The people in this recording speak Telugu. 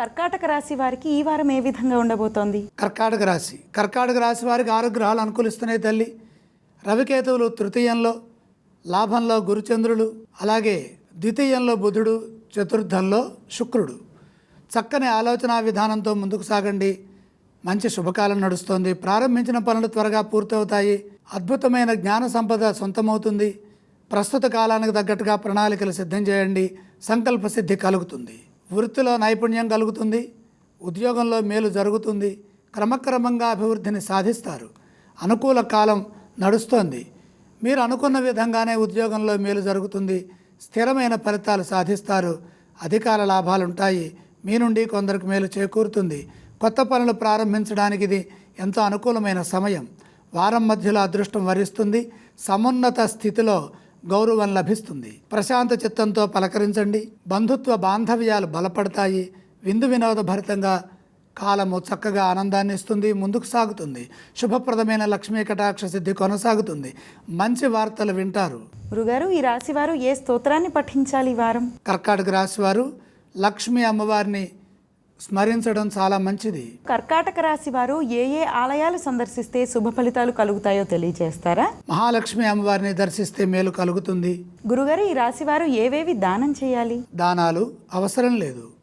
కర్కాటక రాశి వారికి ఈ వారం ఏ విధంగా ఉండబోతోంది? కర్కాటక రాశి. కర్కాటక రాశి వారికి ఆరు గ్రహాలు అనుకూలిస్తున్నాయి తల్లి. రవికేతువులు తృతీయంలో లాభంలో గురుచంద్రులు అలాగే ద్వితీయంలో బుధుడు చతుర్థంలో శుక్రుడు. చక్కని ఆలోచన విధానంతో ముందుకు సాగండి. మంచి శుభకాలం నడుస్తోంది. ప్రారంభించిన పనులు త్వరగా పూర్తవుతాయి. అద్భుతమైన జ్ఞాన సంపద సొంతమవుతుంది. ప్రస్తుత కాలానికి తగ్గట్టుగా ప్రణాళికలు సిద్ధం చేయండి. సంకల్ప సిద్ధి కలుగుతుంది. వృత్తిలో నైపుణ్యం కలుగుతుంది ఉద్యోగంలో మేలు జరుగుతుంది క్రమక్రమంగా అభివృద్ధిని సాధిస్తారు. అనుకూల కాలం నడుస్తోంది. మీరు అనుకున్న విధంగానే ఉద్యోగంలో మేలు జరుగుతుంది స్థిరమైన ఫలితాలు సాధిస్తారు అధికార లాభాలు ఉంటాయి మీ నుండి కొందరికి మేలు చేకూరుతుంది. కొత్త పనులు ప్రారంభించడానికి ఇది ఎంతో అనుకూలమైన సమయం. వారం మధ్యలో అదృష్టం వరిస్తుంది. సమున్నత స్థితిలో గౌరవం లభిస్తుంది. ప్రశాంత చిత్తంతో పలకరించండి. బంధుత్వ బాంధవ్యాలు బలపడతాయి. విందు వినోదభరితంగా కాలము చక్కగా ఆనందాన్ని ఇస్తుంది ముందుకు సాగుతుంది. శుభప్రదమైన లక్ష్మీ కటాక్ష సిద్ధి కొనసాగుతుంది. మంచి వార్తలు వింటారు. గురుగారు ఈ రాశి వారు ఏ స్తోత్రాన్ని పఠించాలి ఈ వారం? కర్కాటక రాశి వారు లక్ష్మీ అమ్మవారిని స్మరించడం చాలా మంచిది. కర్కాటక రాశి వారు ఏ ఏ ఆలయాలు సందర్శిస్తే శుభ ఫలితాలు కలుగుతాయో తెలియజేస్తారా మహాలక్ష్మి అమ్మవారిని దర్శిస్తే మేలు కలుగుతుంది. గురుగారు ఈ రాశి వారు ఏవేవి దానం చేయాలి? దానాలు అవసరం లేదు.